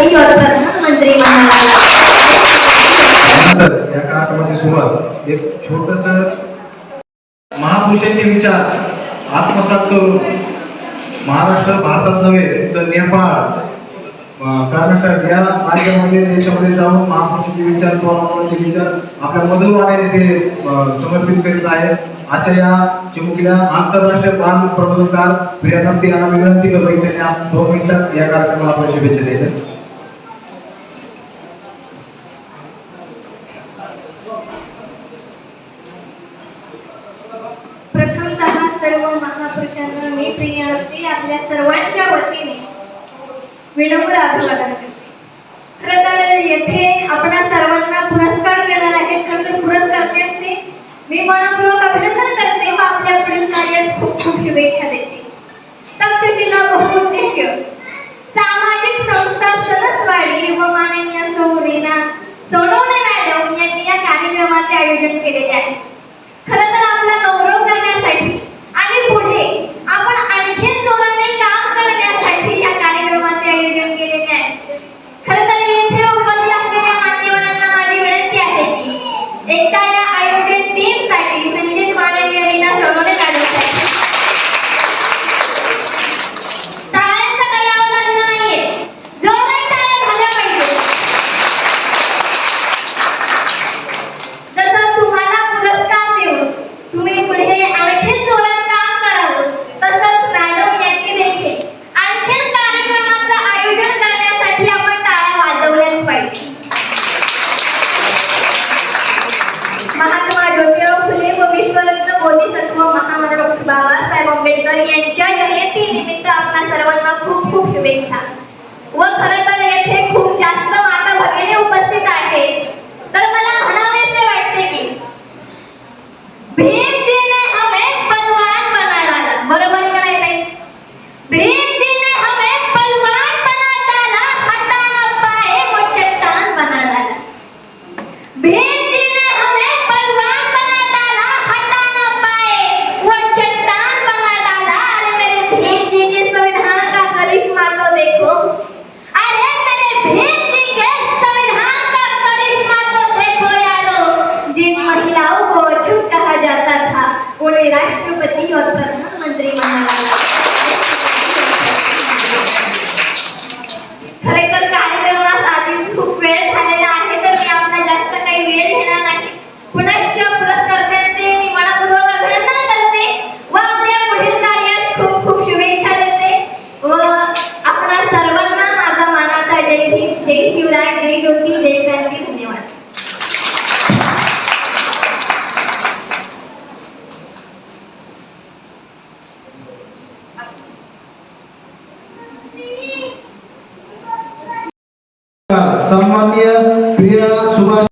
राष्ट्रपती और प्रधानमंत्री या कार्यक्रमाची सुरुवात एक छोटस महापुरुषांचे विचार आत्मसात करून महाराष्ट्र भारतात नव्हे तर नेपाळ कर्नाटक या राज्यामध्ये देशामध्ये जाऊन महापुरुषांचे विचार पौराणिकांचे विचार आपल्या मधुरवाण्याने ते समर्पित करीत आहेत. अशा या चिमुकल्या आंतरराष्ट्रीय बाल प्रबोधकार प्रियानंती यांना विनंती करतो की त्यांनी दोन मिनिटात या कार्यक्रमाला आपण शुभेच्छा द्यायच्या प्रथमतः सर्व महापुरुषांना मी प्रियवती आपल्या सर्वांच्या वतीने विनम्र अभिवादन करते. खरं तर येथे आपण सर्वांना पुरस्कार मिळणार आहेत. खरं तर पुरस्कर्त्यांचे मी मनपूर्वक अभिनंदन करते व आपल्या पुढील कार्यास खूप खूप शुभेच्छा देते. तक्षशिला बहुउद्देशीय. सामाजिक संस्था सणसवाडी व माननीय सौ रीना सोनवणे मॅडम यांनी या कार्यक्रमाचे आयोजन केलेले आहे खरं तर आपला गौरव करण्यासाठी आणि पुढे आपण आणखीन जोराने काम करण्यासाठी या कार्यक्रमाचे आयोजन केलेले आहे खरं तर येथे उपस्थित असलेल्या मान्यवरांना माझी विनंती आहे की एकदा या आयोजन टीमसाठी म्हणजेच माननीय रीना सोनवणे मॅडमसाठी टाळ्यांचा गडावा झालेला नाहीये जोरात टाळ्या झाल्या पाहिजे जसं तुम्हाला पुरस्कार देऊन तुम्ही पुढे आणखीन जोरात काम करावं तसंच मॅडम यांनी देखील आणखीन कार्यक्रमाचं आयोजन करण्यासाठी आपण टाळ्या वाजवल्याच पाहिजे महात्मा ज्योतिराव फुले व विश्वरत्न बोधिसत्व महामानव डॉक्टर बाबासाहेब आंबेडकर यांच्या जयंती निमित्त आपणा सर्वांना खूप खूप शुभेच्छा. व खरं तर येथे खूप जास्त माता भगिनी उपस्थित आहेत. तर मला म्हणावेसे वाटते की भीम हमें बलवान बना डाला बरोबर का नाही ताई? भीमजीने हमें बलवान बना डाला हटा न पाए वो चट्टान बना डाला भीमजीने हमें बलवान बना डाला हटा न पाए वो चट्टान बना डाला अरे मेरे भीम जी के संविधान का करिश्मा तो देखो अरे मेरे भीम जी के संविधान का करिश्मा तो देखो यारो जिन महिलाओं को अछूत कहा जाता था उन्हें राष्ट्रपति और प्रधानमंत्री बनाया खरे तर कार्यक्रमास आधीच खूप वेळ झालेला आहे तर मी आपला जास्त काही वेळ घेणार नाही पुनश्च पुरस्कर्त्यांचे मी मनपूर्वक अभिनंदन करते व आपल्या पुढील कार्यास खूप खूप शुभेच्छा देते व आपणा सर्वांना माझा मानाचा जय भीम जय शिवराय जय ज्योती जय क्रांती धन्यवाद सन्माननीय प्रिया सुभाष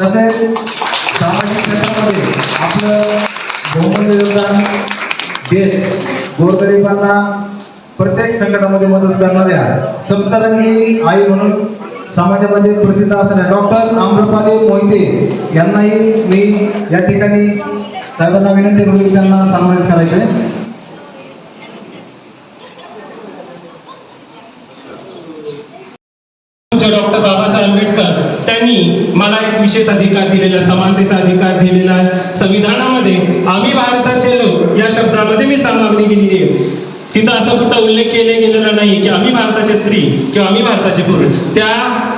तसेच सामाजिक क्षेत्रामध्ये आपलं बहुमूल्य योगदान देत गोरगरिबांना प्रत्येक संकटामध्ये मदत करणाऱ्या सप्तरंगी आई म्हणून समाजामध्ये प्रसिद्ध असणाऱ्या डॉक्टर आम्रपाली मोहिते यांनाही मी या ठिकाणी साहेबांना विनंती करू त्यांना सन्मानित करायचे आहे. डॉक्टर बाबासाहेब आंबेडकर त्यांनी मला एक विशेष अधिकार दिलेला समानतेचा अधिकार दिलेला आहे. संविधानामध्ये आम्ही भारताचे लोक या शब्दामध्ये मी सामावली गेलेली आहे. तिथं असं कुठं उल्लेख केला गेलेला नाही की आम्ही भारताचे स्त्री किंवा आम्ही भारताचे पुरुष. त्या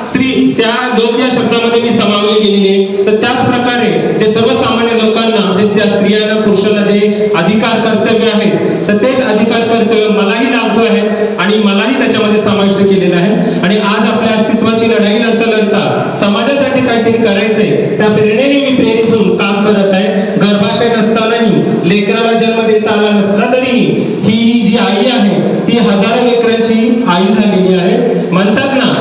स्त्री त्या लोक या शब्दामध्ये मी समावली गेलेली आहे. तर त्याच प्रकारे जे सर्वसामान्य लोकांना म्हणजे त्या स्त्रियांना पुरुषांना जे अधिकार कर्तव्य आहेत तर तेच अधिकार कर्तव्य मलाही लागू आहे आणि मलाही त्याच्यामध्ये समाविष्ट केलेलं आहे आणि आज आपल्या अस्तित्वाची लढाई लढता लढता समाजासाठी काहीतरी करायचंय त्या प्रेरणेने मी प्रेरित होऊन काम करत आहे गर्भाशय नसतानाही लेकराला जन्म देता आला नसला तरीही ही जी आई आहे ती हजारो लेकरांची आई झालेली आहे म्हणतात ना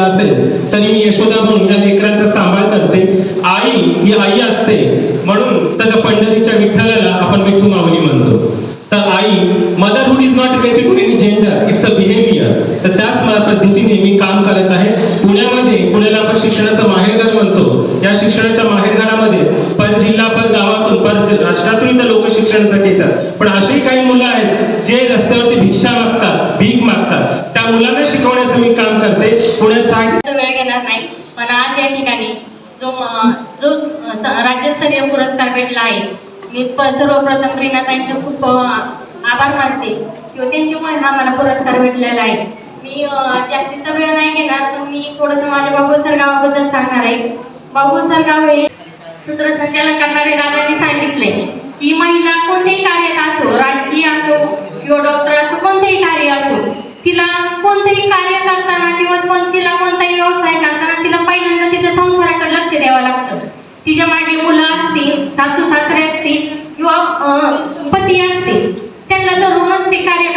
असेल तरी मी यशोदा म्हणून या लेकरांचा सांभाळ करते आई ही आई असते म्हणून तर त्या पंढरीच्या विठ्ठलाला आपण विठ्ठू माऊली म्हणतो तर आई motherhood is not related to any gender it's a behaviour तर त्याच म- पद्धतीने मी काम करत आहे पुण्यामध्ये पुण्याला आपण शिक्षणाचं माहेरघर म्हणतो या शिक्षणाच्या माहेरघरामध्ये पर जिल्हा पर गावातून पर ज- राष्ट्रातून इथं लोक शिक्षणासाठी येतात पण अशी काही मुलं आहेत जे रस्त्यावरती भिक्षा मागतात भीक मागतात. त्या मुलांना शिकवण्याचं मी काम करते. पुढे सांग वेळ घेणार नाही. पण आज या ठिकाणी जो जो राज्यस्तरीय पुरस्कार भेटला आहे मी सर्वप्रथम रीनाताईंचं खूप आभार मानते. किंवा त्यांच्यामुळे हा मला पुरस्कार भेटलेला आहे. मी जास्तीचा वेळ नाही घेणार पण मी थोडंसं माझ्या बाबूसर गावाबद्दल सांगणार आहे. बाबूसर गाव हे सूत्रसंचालन करणारे दादांनी सांगितले की महिला कोणतेही कार्यात असो राजकीय असो किंवा डॉक्टर असो कोणतेही कार्य असो तिला कोणतेही कार्य करताना किंवा कोण तिला कोणताही व्यवसाय करताना तिला पहिल्यांदा तिच्या संसाराकडे लक्ष द्यावं लागतं. तिच्यामागे मुलं असतील सासू सासरे असतील किंवा पती असतील त्यांना धरूनच ते कार्य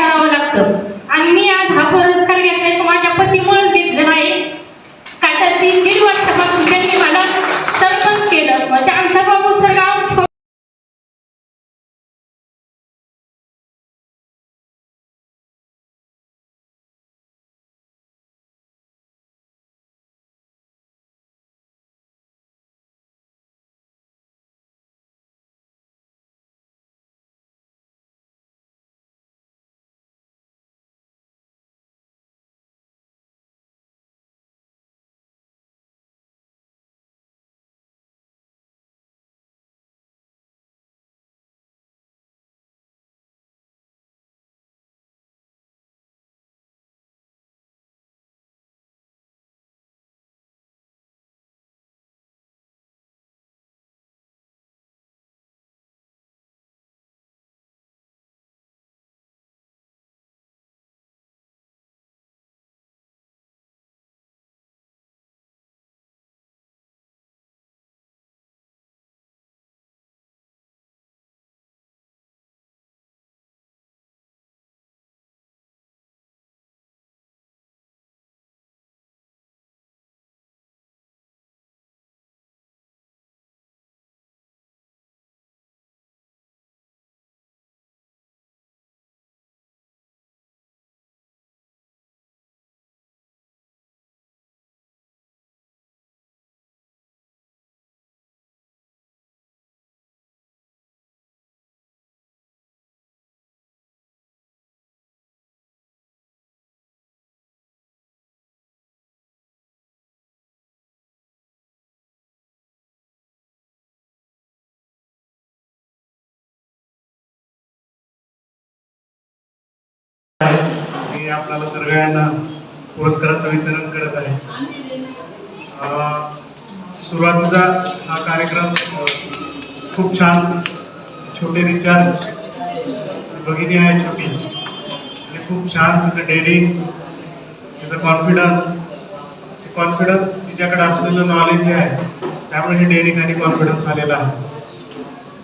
मी आपल्याला सगळ्यांना पुरस्काराचं वितरण करत आहे. सुरुवातीचा हा कार्यक्रम खूप छान छोटे विचार भगिनी आहे छोटी. आणि खूप छान तिचं डेअरिंग तिचं कॉन्फिडन्स कॉन्फिडन्स तिच्याकडे असलेलं नॉलेज जे आहे त्यामुळे हे डेअरिंग आणि कॉन्फिडन्स आलेला आहे.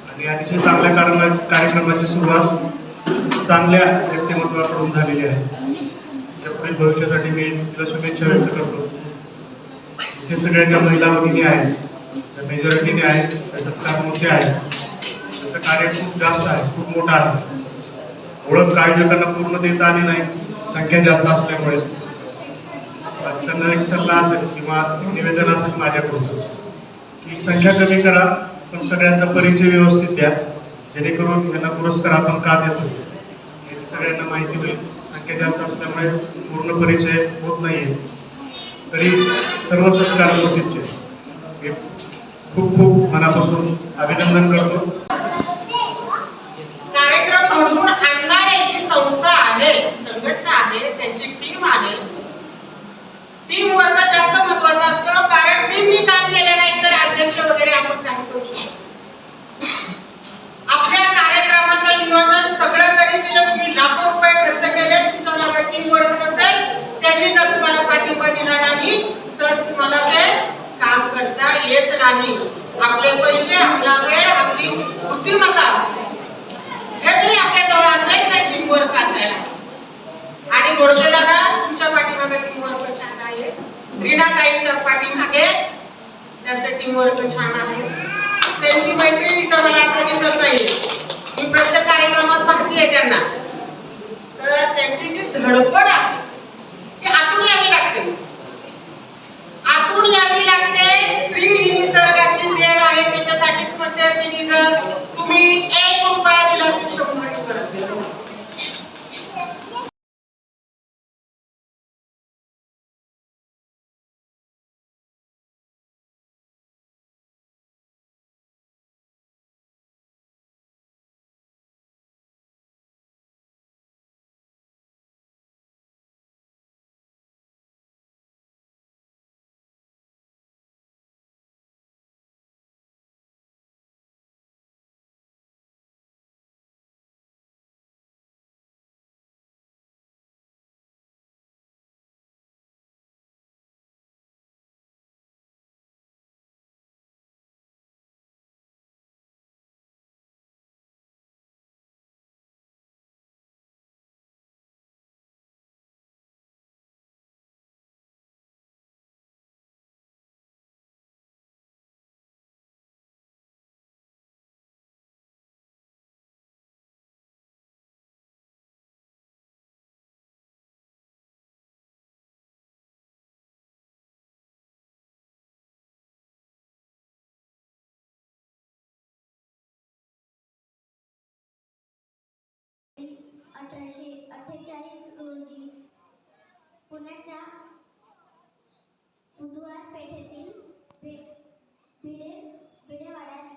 आणि अतिशय चांगल्या कारणा कार्यक्रमाची सुरुवात चांगल्या व्यक्तिमत्वाकडून झालेली आहे. त्या भविष्यासाठी मी तिला शुभेच्छा व्यक्त करतो. इथे सगळ्या ज्या महिला भगिनी आहेत त्या मेजॉरिटीने आहेत त्या सत्कार मोठे आहेत त्याचं कार्य खूप जास्त आहे खूप मोठं आहे. ओळख काढलेल्यांना पूर्ण देता आली नाही संख्या जास्त असल्यामुळे. आता त्यांना एक सल्ला असेल किंवा निवेदन असेल माझ्याकडून की संख्या कमी करा पण सगळ्यांचा परिचय व्यवस्थित द्या. जेणेकरून यांना पुरस्कार आपण का देतो? याची सगळ्यांना माहिती होईल. संख्या जास्त असल्यामुळे पूर्ण परिचय होत नाहीये. तरी सर्व सत्कार मोदींचे. खूप खूप मनापासून अभिनंदन करतो कार्यक्रम घडवून आणणाऱ्याची संस्था आहे संघटना आहे त्यांची टीम आहे टीम वर्ग जास्त महत्त्वाचा असतो कारण टीमनी काम केलं नाही तर अध्यक्ष वगैरे आपण काही करू शकतो आपल्या कार्यक्रमाचं नियोजन सगळं जरी केलं तुम्ही लाखो रुपये खर्च केले तुमच्या मागे टीम वर्क नसेल त्यांनी जर तुम्हाला पाठिंबा दिला नाही तर तुम्हाला ते काम करता येत नाही. आपले पैसे आपला वेळ आपली बुद्धिमत्ता हे जरी आपल्या जवळ असेल तर टीम वर्क असायला आणि गोडके दादा तुमच्या पाठीमागे टीम वर्क छान आहे. रीनाताईंच्या पाठीमागे त्यांचं टीम वर्क छान आहे. त्यांची मैत्रीण इथं मला आता दिसत नाही मी प्रत्येक कार्यक्रमात पाहते त्यांना. तर त्यांची जी धडपड आहे अठराशे अठ्ठेचाळीस रोजी पुण्याच्या बुधवार पेठेतील भि भिडे भिडेवाड्यात